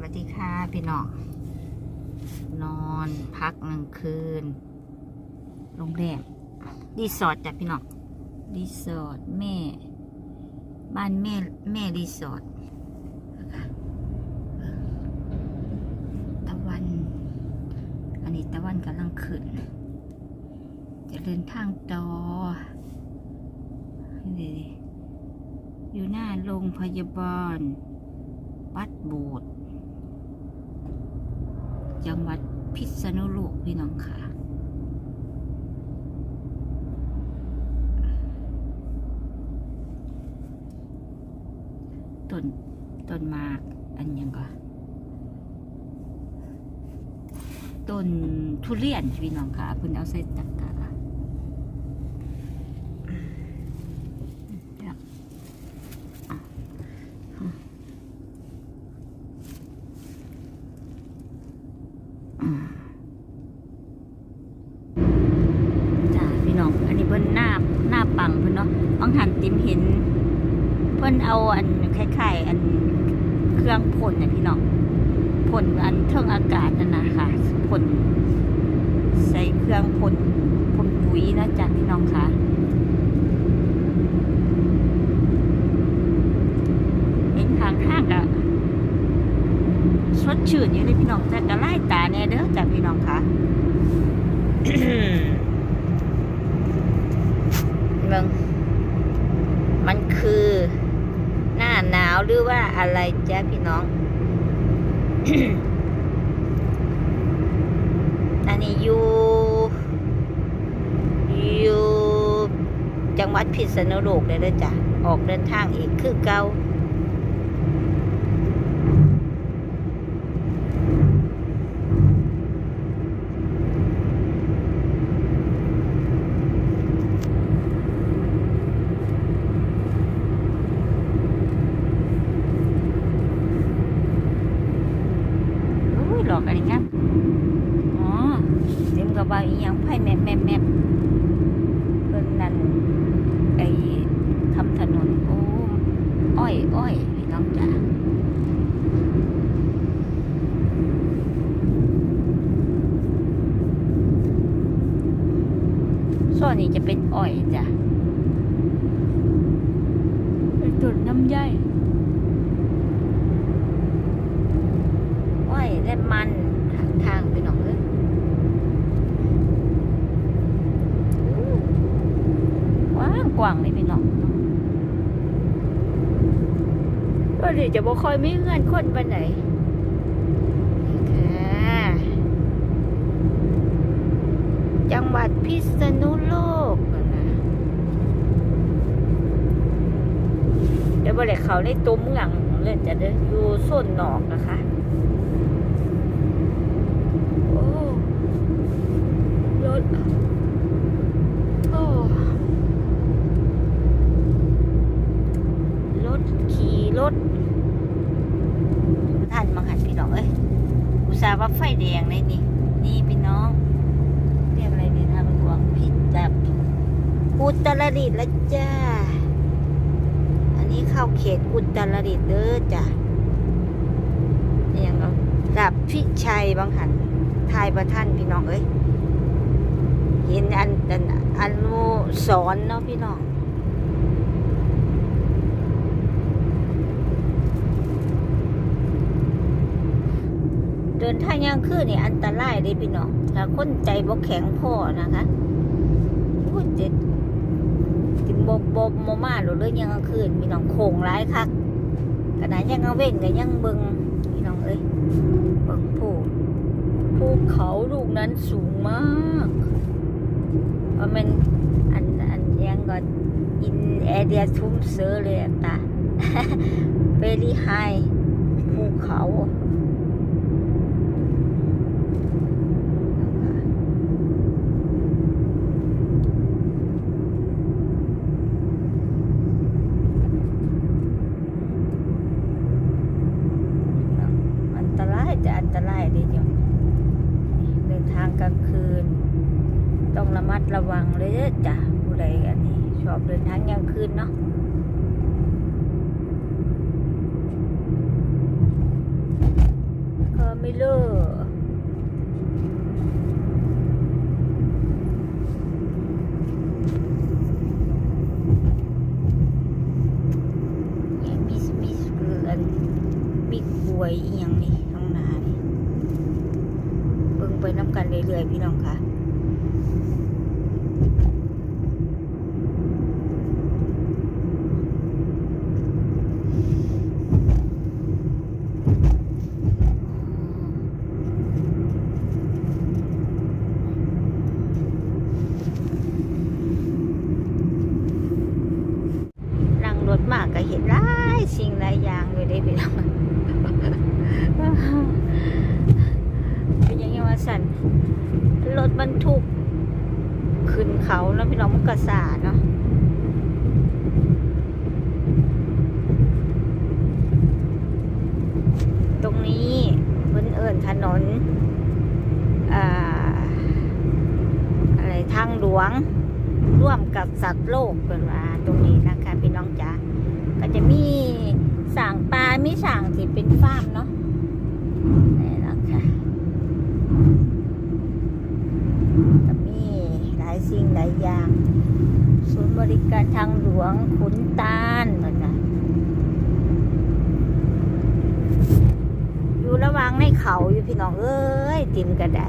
วัสดีค่ะพี่น้องนอนพักหนึ่งคืนโรงแรมรีสอร์ทจ้ะพี่น้องรีสอร์ทแม่ บ้านแม่แม่รีสอร์ทตะวัน อันนี้ตะวันกำลังขึ้น จะเดินทางต่ออยู่หน้าโรงพยาบาลวัดโบสถ์ จังหวัดพิษณุโลกพี่น้องค่ะ ต้นต้นมากอันยังก็ต้นทุเรียนพี่น้องค่ะเพิ่นเอาใส่ตะกร้าอยากอืมจ้าพี่น้อง อันนี้เพิ่นหน้าหน้าปังเพิ่นเนาะบางหันติมเห็น เอาอันคล้ายๆอันเครื่องพ่นน่ะพี่น้องพ่นอันเทิงอากาศนั่นนะคะพ่นใส่เครื่องพ่นพ่นปุ๋ยนะจ๊ะพี่น้องค่ะเห็นทางทางก็สดชื่นอยู่เลยพี่น้องแต่ก็ไล่ตาแน่เด้อจ้ะพี่น้องค่ะเบิ่งมันคือาหนาวหรือว่าอะไรจ๊ะพี่น้อง อันนี้อยู่อยู่จังหวัดพิษณุโลกเลยนะจ๊ะออกเดินทางอีกคือเก่าอุ้ยหลอกอะไรงั้นอ๋อเต็มกระบะอีหยังไพ่แมบแมบแมบเพิ่นนั่นไอ้ทำถนน โอ้ อ้อยอ้อยพี่น้องจ๋าส่วนนี้จะเป็นอ้อยจ้ะเป็นต้นน้ำใยอ้อยและมันทางทางไปหนองเลยอู้กว้างกว้างเลยพี่น้อง ก็เดี๋ยวจะบ่ค่อยมีเงินคนไปไหนจังหวัดพิษณุโลกนะเดี๋ยวบ่ได้เขาในตุ้มหลังเลยจะเด้ออยู่โซนนอกนะคะโอ้รถโอ้รถขี่ รถท่านมังหันพี่น้องเอ้ยอุตส่าห์ว่าไฟแดงเลยนี่ นี่พี่น้อง เรียกอะไรดีทางหลวงผิดจับอุตรดิตถ์ละจ้า อันนี้เข้าเขตอุตรดิตถ์เด้อจ้ะนี่ยังก็ดับพิชัยบางหันทายประท่านพี่น้องเอ้ยเห็นอันอันอันโมสอนเนาะพี่น้อง เดินท่ายางคืนนี่อันตรายเลยพี่น้องถ้าคนใจบ่แข็งพ่อนะคะโอ้ยเจ็ดติมบบบบมมาหรือเลยยังกลางคืนพี่น้องโค้งร้ายคักขนาดยังกลางเว้นก็ยังเบิงพี่น้องเอ้ยเบิงผู้ภูเขาลูกนั้นสูงมากว่ามันอันอันยังก็อินแอเดียทุ่มเสือเลยตาเ e รี่ไฮภูเขา สัตว์โลกเป็นว่าตรงนี้นะคะพี่น้องจ๋าก็จะมีสางปลามีสางที่เป็นฟาร์มเนาะนี่นะคะก็มีหลายสิ่งหลายอย่างศูนย์บริการทางหลวงขุนตาลเหมือนกันอยู่ระหว่างในเขาอยู่พี่น้องเอ้ยติมก็ได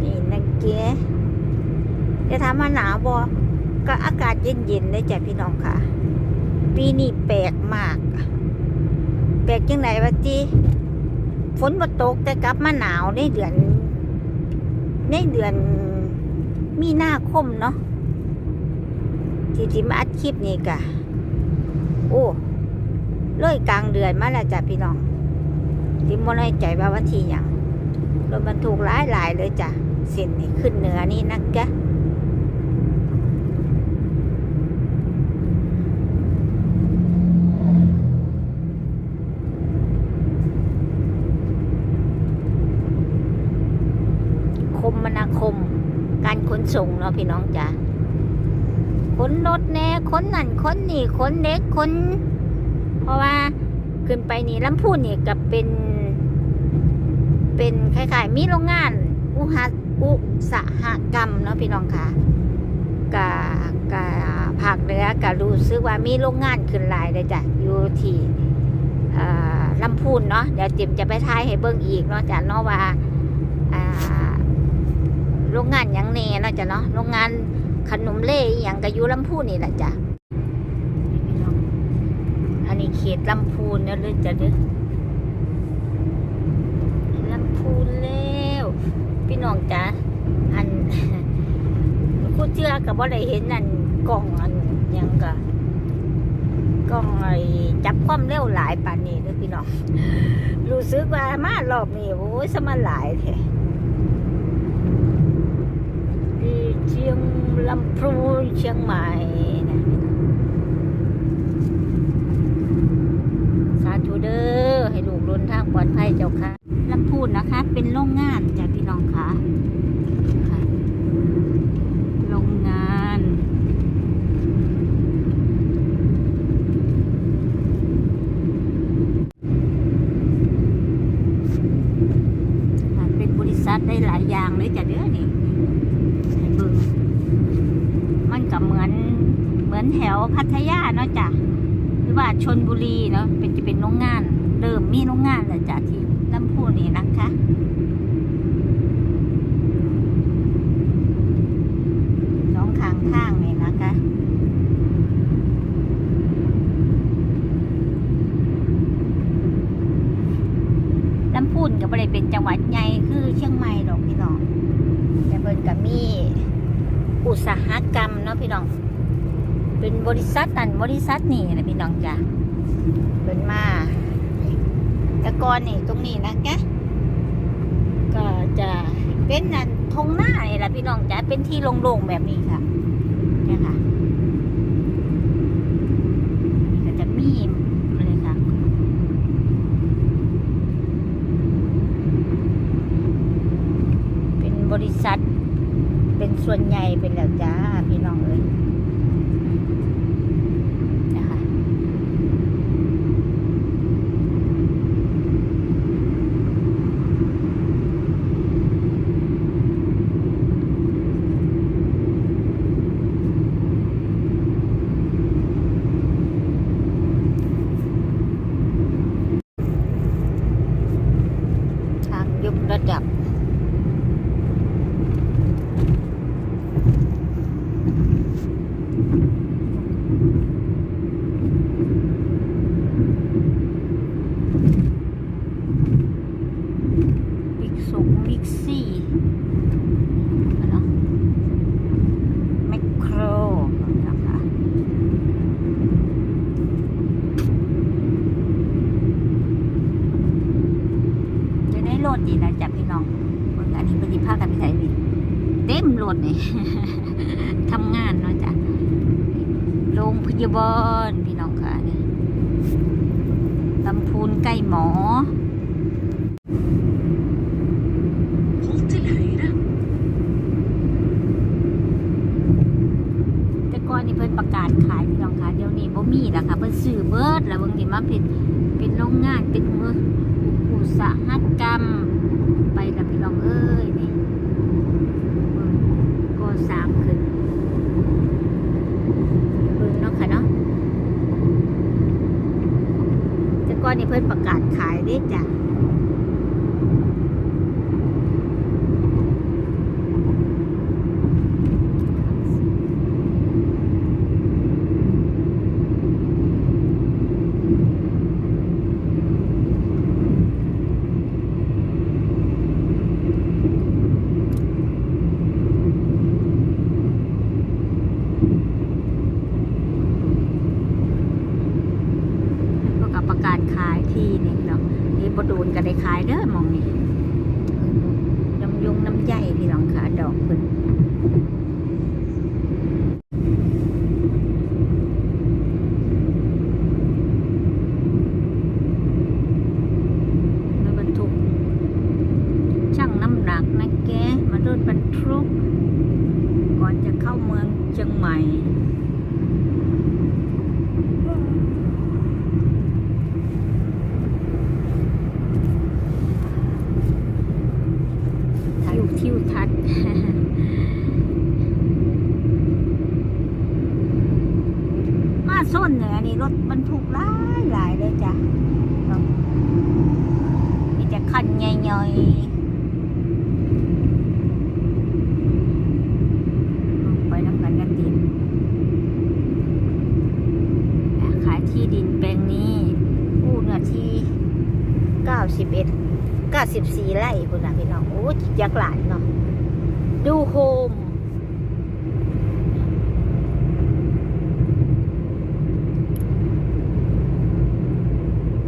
นี่นังเก๋ จะถามว่าหนาวบอก็อากาศเย็นๆเลยจ้ะพี่น้องค่ะ ปีนี้แปลกมาก แปลกจังไหนวะจีฝนมาตกแต่กลับมาหนาวในเดือน ในเดือนมีนาคมเนาะที่ที่มาอัดคลิปนี่กะโอ้เลยกลางเดือนมาแล้วจ้ะพี่น้องที่มน้อยใจว่าวันที่ยังรถบรรทุกหลายหลายๆเลยจ้ะเส้นนี่ขึ้นเหนือนี่นะแกะคมมนาคม การขนส่งเนาะพี่น้องจ๋าขนรถแน่ขนนั่นขนนี่ขนเด็กขนเพราะว่าขึ้นไปนี่ลำพูนนี่กับเป็น เป็นคล้ายๆมีโรงงาน อุหัอุสหกรรมเนาะพี่น้องค่ะกะกะภาคเนื้อกะรู้สึกว่ามีโรงงานขึ้นหลายเลยจ้ะอยู่ที่อ่อลำพูนเนาะเดี๋ยวจิมจะไปทายให้เบิ่งอีกเนาะจ้ะเนาะว่าอ่า โรงงานยังเน่เนาะจ้ะเนาะโรงงานขนมเล่อหยังกะยู่ลำพูนนี่แหละจ้ะอันนี้เขตลำพูนเนาะเลยจ้ะเด้อลำพูนแล้วพี่น้องจ๋าอันคู่เชื่อกับว่าได้เห็นนั่นกล้องอันยังกะกล้องไอ้จับความเร็วหลายป่านนี้เด้อพี่น้องรู้สึกว่ามารอบนี้โอ้ยสมาหลายแท้ที่เชียง ลำพูนเชียงใหม่นะสาธุเด้อให้ลูกลุนทางปลอดภัยเจ้าค่ะ ลำพูนนะคะ เป็นโรงงานจ้ะพี่น้องค่ะค่ะ โรงงาน ค่ะเป็นบริษัทได้หลายอย่างเลยจ้ะเด้อนี่ให้เบิ่งมันก็เหมือนเหมื อนแถวพัทยาเนาะจ้ะหรือว่าชนบุรีเนาะเป็นจะเป็นโรงงาน เริ่มมีโรงงานแล้วจ้ะที่ลำพูนนี่นะคะสองข้างทางนี่นะคะลำพูนก็บ่ได้เป็นจังหวัดใหญ่คือเชียงใหม่ดอกพี่น้องแต่เพิ่นก็มีอุตสาหกรรมเนาะพี่น้อง เป็นบริษัทนั่นบริษัทนี่นะพี่น้องจ้ะเพิ่นมาต่ก่อนนี่ตรงนี้นะแกก็จะเป็นนั่นทงหน้านี่แหละพี่น้องจ้ะเป็นที่โล่งๆแบบนี้ค่ะเนี่ยค่ะนี่ก็จะมีเลยค่ะเป็นบริษัท เป็นส่วนใหญ่เป็นแล้วจ้าพี่น้องเอ้ยนะคะ ดับ บิ๊กสุกบิ๊กซี่เนาะแมคโครนะคะจะได้โหลดดีนะจ๊ะพี่น้องเบิ่งอันนี้ปฏิภาคกันไปไหนดิเต็มโหลดนี่ทำงานเนาะจ๊ะโรงพยาบาลพี่น้องค่ะนี่ลำพูนใกล้หมอ Hold til høyre. แต่ก่อนนี่เพิ่นประกาศขายพี่น้องคะเดี๋ยวนี้บ่มีแล้วค่ะเพิ่นซื้อเบิดแล้วเบิ่งนี่มาเป็นเป็นโรงงานเป็นมืออุตสาหกรรม ไปแล้วพี่น้องเอ้ยนี่เบิ่งก็สร้ามขึ้นเบิ่งเนาะค่ะเนาะแต่ก่อนนี่เพิ่นประกาศขายได้จ้ะ ก็กับประกาศขายที่นี่เนาะนี่บดูนก็ได้ขายเด้อหมองนี่น้ำยงน้ำใยพี่น้องขาดอกเพิ่นรถบรรทุกช่างน้ำหนักนะแกมาร ถบรรทุกก่อนจะเข้าเมืองเชียงใหม่ ทิวทิวทัศน์ มาส้นเหนือนี่รถบรรทุกหลายหลายเลยจ้ะมีแต่คันใหญ่ๆไปน้ำกันกันดินขายที่ดินแปลงนี้กู้เนื้อที่ 91 94ไร่คุณนะพี่น้องโอ้ จักหลานเนาะดูโฮม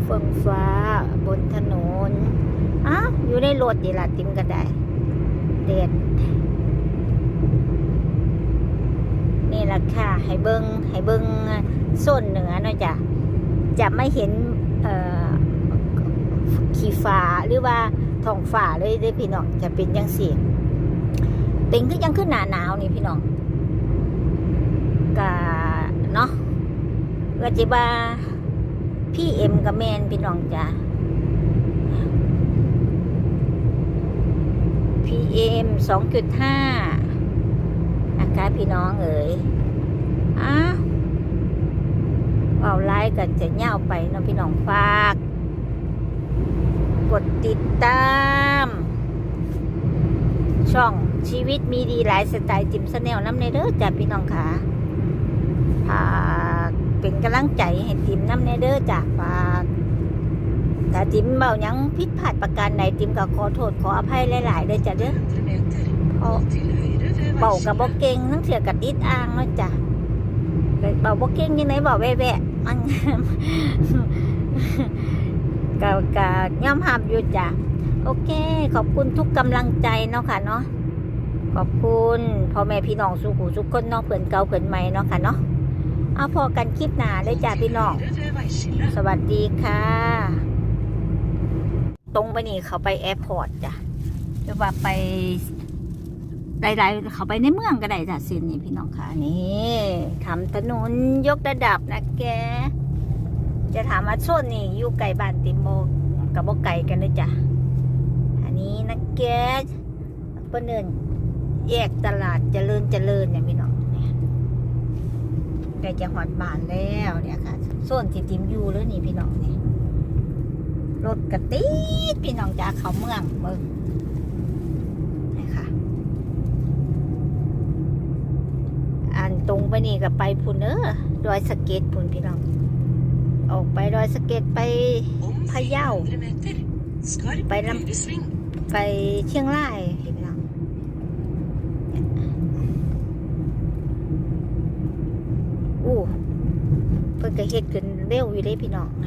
เฟืองฟ้าบนถนนอ้าวอยู่ในรถดีละติมก็ได้เด็ดนี่แหละค่ะ ให้เบิงให้เบิงโซนเหนือเนาะจ้ะจะไม่เห็นเอ่ฟ้าหรือว่า ท้องฟ้าเลยเด้พี่น้องจะเป็นยังสี่เป็นก็ยังขึ้นหนาหนาวนี่พี่น้องกะเนาะก็จะว่าพี่เอ็มกับแมนพี่น้องจ้ะพีเอ็มสองจุดห้านะคะพี่น้องเอ๋ยอ้าวเอาไลน์ก็จะเง่าวไปเนาะพี่น้องฝาก กดติดตาม ช่องชีวิตมีดีหลายสไตล์จิมสแนลน้ำในเด้อจ้ะพี่น้องค่ะฝากเป็นกำลังใจให้จิมน้ำในเด้อจ้ะฝากถ้าจิมเบายังผิดพลาดประการใดจิมก็ขอโทษขออภัยหลายๆเด้อจ้ะเด้อเพราะเบากับบ่เก่งทั้งเถื่อกับติดอ่างเนาะจ้ะเบาบ่เก่งยังไงเบาแว่ๆมัน กะกะย่อมหับอยู่จ้ะโอเค ขอบคุณทุกกำลังใจเนาะค่ะเนาะขอบคุณพ่อแม่พี่น้องสุขุสุขคนเน้องเผื่อนเก่าเผื่อนใหม่เนาะค่ะเนาะเอาพอกันคลิปหนาเลยจ้ะพี่น้องสวัสดีค่ะ ตรงไปนี่เขาไปแอร์พอร์ตจ้ะหรือว่าไปหลายๆเขาไปในเมืองก็ได้จ้ะเส้นนี้พี่น้องค่ะนี่ทำถนนยกระดับนะแก จะถามว่ส่วนนี้อยู่ไก่บ้านติมโมกับบกไก่กันเลยจ้ะ อันนี้นะแกเปิ้นเดินแยกตลาดเจริญเจริญเนี่ยพี่น้องไก่จะหอดบานแล้วเนี่ยค่ะส่วนติ่ติมอยู่หรือนี่พี่น้องเนี่ยรถกระติดพี่น้องจากเขาเมืองเมืองอันตรงไปนี่กับไปพุนเนอดอยสเก็ตพุนพี่น้อง ออกไปดอยสเก็ตไปพะเยาไปลำไปเชียงรายเห็นไหมอู้เพิ่งก็เฮ็ดกันเร็วอยู่ได้พี่น้องไง